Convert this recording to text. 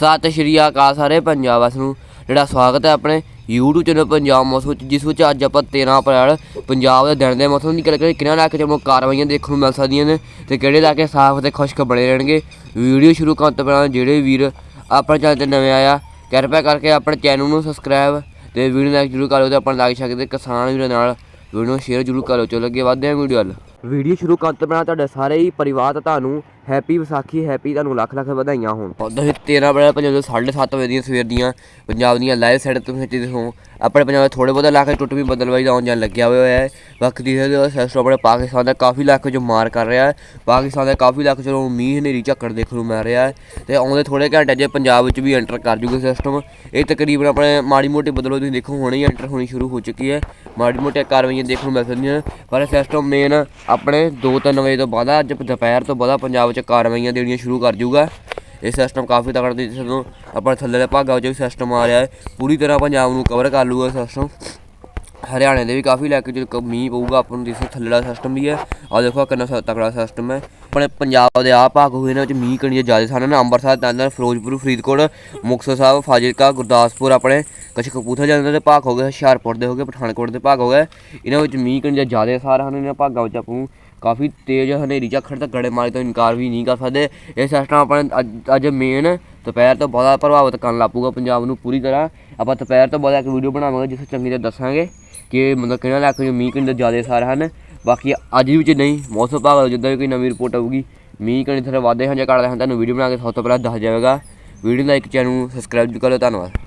ਸਤਿ ਸ਼੍ਰੀ ਅਕਾਲ ਸਾਰੇ ਪੰਜਾਬ ਵਾਸੀਆਂ ਨੂੰ। ਜਿਹੜਾ ਸਵਾਗਤ ਹੈ ਆਪਣੇ YouTube ਚੈਨਲ ਪੰਜਾਬ ਮੌਸਮ ਵਿੱਚ, ਜਿਸ ਵਿੱਚ ਅੱਜ ਆਪਾਂ 13 ਅਪ੍ਰੈਲ ਪੰਜਾਬ ਦੇ ਦਿਨ ਦੇ ਮੌਸਮ ਦੀ ਗੱਲ ਕਰੀਏ, ਕਿਹਨਾਂ ਇਲਾਕੇ 'ਚ ਆਪਾਂ ਕਾਰਵਾਈਆਂ ਦੇਖਣ ਨੂੰ ਮਿਲ ਸਕਦੀਆਂ ਨੇ ਤੇ ਕਿਹੜੇ ਇਲਾਕੇ ਸਾਫ਼ ਤੇ ਖੁਸ਼ਕ ਬਣੇ ਰਹਿਣਗੇ। ਵੀਡੀਓ ਸ਼ੁਰੂ ਕਰਨ ਤੋਂ ਪਹਿਲਾਂ ਜਿਹੜੇ ਵੀਰ ਆਪਣੇ ਚੈਨਲ ਤੇ ਨਵੇਂ ਆਇਆ ਕਿਰਪਾ ਕਰਕੇ ਆਪਣੇ ਚੈਨਲ ਨੂੰ ਸਬਸਕ੍ਰਾਈਬ ਤੇ ਵੀਡੀਓ ਲਾਈਕ ਜ਼ਰੂਰ ਕਰੋ ਤੇ ਆਪਾਂ ਲੱਗ ਸਕਦੇ ਕਿਸਾਨ ਵੀਰਾਂ ਨਾਲ ਵੀਡੀਓ ਸ਼ੇਅਰ ਜ਼ਰੂਰ ਕਰੋ ਚਲੋ ਅੱਗੇ ਵਧਦੇ ਹਾਂ ਵੀਡੀਓ ਵੱਲ। ਵੀਡੀਓ ਸ਼ੁਰੂ ਕਰਨ ਤੋਂ ਪਹਿਲਾਂ ਤੁਹਾਡੇ ਸਾਰੇ ਹੀ ਪਰਿਵਾਰ ਤੇ ਤੁਹਾਨੂੰ ਹੈਪੀ ਵਿਸਾਖੀ, ਹੈਪੀ ਤੁਹਾਨੂੰ ਲੱਖ ਲੱਖ ਵਧਾਈਆਂ ਹੋਣ। ਤੁਸੀਂ ਹੀ 13 ਬੜਾ ਪੰਜਾਬ ਦੇ 7:30 ਵਜੇ ਦੀਆਂ ਸਵੇਰ ਦੀਆਂ ਪੰਜਾਬ ਦੀਆਂ ਲਾਈਵ ਸਾਈਡ ਤੋਂ ਖਿੱਚਦੇ ਹੋ ਆਪਣੇ ਪੰਜਾਬ ਦੇ ਥੋੜੇ ਬਹੁਤੇ ਇਲਾਕੇ ਟੁੱਟ ਵੀ ਬਦਲਵਾਈ ਦਾ ਆਉਣ ਜਾਣ ਲੱਗਿਆ ਹੋਇਆ ਹੈ। ਬਾਕੀ ਦੀ ਹੈ ਸਿਸਟਮ ਆਪਣੇ ਪਾਕਿਸਤਾਨ ਦਾ ਕਾਫੀ ਇਲਾਕੇ ਜੋ ਮਾਰ ਕਰ ਰਿਹਾ ਹੈ। ਪਾਕਿਸਤਾਨ ਦੇ ਕਾਫੀ ਇਲਾਕੇ ਚੋਂ ਮੀਂਹ ਹਨੇਰੀ ਝੱਕੜ ਦੇਖਣ ਨੂੰ ਮਿਲ ਰਿਹਾ ਹੈ ਤੇ ਆਉਂਦੇ ਥੋੜੇ ਘੰਟੇ 'ਚ ਪੰਜਾਬ ਵਿੱਚ ਵੀ ਐਂਟਰ ਕਰ ਜੂਗਾ ਸਿਸਟਮ ਇਹ ਤਕਰੀਬਨ ਆਪਣੇ ਮਾੜੀ ਮੋਟੀ ਬਦਲੋ ਤੁਸੀਂ ਦੇਖੋ, ਹੁਣੇ ਹੀ ਐਂਟਰ ਹੋਣੀ ਸ਼ੁਰੂ ਹੋ ਚੁੱਕੀ ਹੈ। ਮਾੜੀ ਮੋਟੀਆਂ ਕਾਰਵਾਈਆਂ ਦੇਖਣ ਨੂੰ ਮਿਲ ਸਕਦੀਆਂ ਪਰ ਸਿਸਟਮ ਮੇਨ ਆਪਣੇ 2-3 ਵਜੇ ਤੋਂ ਬਾਅਦ ਅੱਜ ਦੁਪਹਿਰ ਤੋਂ ਬਾਅਦ ਪੰਜਾਬ 'ਚ ਕਾਰਵਾਈਆਂ ਦੇਣੀਆਂ ਸ਼ੁਰੂ ਕਰ ਜੂਗਾ। ਇਹ ਸਿਸਟਮ ਕਾਫੀ ਤਕੜਾ ਦੀ ਜਿਸ ਨੂੰ ਆਪਾਂ ਥੱਲੇ ਦੇ ਭਾਗਾਂ ਵਿੱਚ ਵੀ ਸਿਸਟਮ ਆ ਰਿਹਾ ਹੈ, ਪੂਰੀ ਤਰ੍ਹਾਂ ਪੰਜਾਬ ਨੂੰ ਕਵਰ ਕਰ ਲੂਗਾ ਸਿਸਟਮ ਹਰਿਆਣੇ ਦੇ ਵੀ ਕਾਫੀ ਇਲਾਕੇ ਚ ਮੀਂਹ ਪਊਗਾ, ਆਪਾਂ ਨੂੰ ਜਿਸ ਥੱਲੜਾ ਸਿਸਟਮ ਵੀ ਹੈ। ਆ ਦੇਖੋ ਕਿੰਨਾ ਸ- ਤਕੜਾ ਸਿਸਟਮ ਹੈ। ਆਪਣੇ ਪੰਜਾਬ ਦੇ ਆ ਭਾਗ ਹੋਏ ਨੇ, ਵਿੱਚ ਮੀਂਹ ਕਣੀਆਂ ਜ਼ਿਆਦਾ ਸਨ। ਨਾ ਅੰਮ੍ਰਿਤਸਰ ਤਰਨ ਫਿਰੋਜ਼ਪੁਰ, ਫਰੀਦਕੋਟ, ਮੁਕਤਸਰ ਸਾਹਿਬ, ਫਾਜ਼ਿਲਕਾ, ਗੁਰਦਾਸਪੁਰ ਆਪਣੇ ਕੁਛ ਕਪੂਰਥਲਾ ਜਾਂਦੇ ਦੇ ਭਾਗ ਹੋ ਗਏ। ਹੁਸ਼ਿਆਰਪੁਰ ਦੇ ਹੋ ਗਏ, ਪਠਾਨਕੋਟ ਦੇ ਭਾਗ ਹੋ ਗਏ। ਇਹਨਾਂ ਵਿੱਚ ਮੀਂਹ ਕਣੀਆਂ ਜ਼ਿਆਦਾ ਸਾਰ ਹਨ, ਇਹਨਾਂ ਭਾਗਾਂ ਵਿੱਚ ਆਪਾਂ ਕਾਫੀ ਤੇਜ਼ ਹਨੇਰੀ ਝੱਖੜ ਤੱਕ ਗੜੇ ਮਾਰੇ ਤੋਂ ਇਨਕਾਰ ਵੀ ਨਹੀਂ ਕਰ ਸਕਦੇ। ਇਹ ਸਿਸਟਮ ਆਪਣੇ ਅੱਜ- ਅੱਜ ਮੇਨ ਦੁਪਹਿਰ ਤੋਂ ਬਹੁਤਾ ਪ੍ਰਭਾਵਿਤ ਕਰਨ ਲੱਪੂਗਾ ਪੰਜਾਬ ਨੂੰ ਪੂਰੀ ਤਰ੍ਹਾਂ। ਆਪਾਂ ਦੁਪਹਿਰ ਤੋਂ ਬਾਅਦ ਇੱਕ ਵੀਡੀਓ ਬਣਾਵਾਂਗੇ, ਜਿਸ ਵਿੱਚ ਚੰਗੀ ਤਰ੍ਹਾਂ ਦੱਸਾਂਗੇ ਕਿ ਮਤਲਬ ਕਿਹਨਾਂ ਇਲਾਕੇ 'ਚ ਮੀਂਹ ਕਿੰਨੇ ਜ਼ਿਆਦਾ ਸਾਰ ਹਨ। ਬਾਕੀ ਅੱਜ ਵਿੱਚ ਨਹੀਂ, ਮੌਸਮ ਵਿਭਾਗ ਵੱਲੋਂ ਜਿੱਦਾਂ ਵੀ ਕੋਈ ਨਵੀਂ ਰਿਪੋਰਟ ਆਊਗੀ, ਮੀਂਹ ਕਿੰਨੇ ਥੋੜ੍ਹੇ ਵਾਧੇ ਹਨ ਜਾਂ ਘਟਦੇ ਹਨ ਤੁਹਾਨੂੰ ਵੀਡੀਓ ਬਣਾ ਕੇ ਸਭ ਤੋਂ ਪਹਿਲਾਂ ਦੱਸ ਜਾਵੇਗਾ ਵੀਡੀਓ ਲਾਈਕ ਚੈਨਲ ਨੂੰ ਸਬਸਕ੍ਰਾਈਬ ਵੀ ਕਰੋ ਧੰਨਵਾਦ।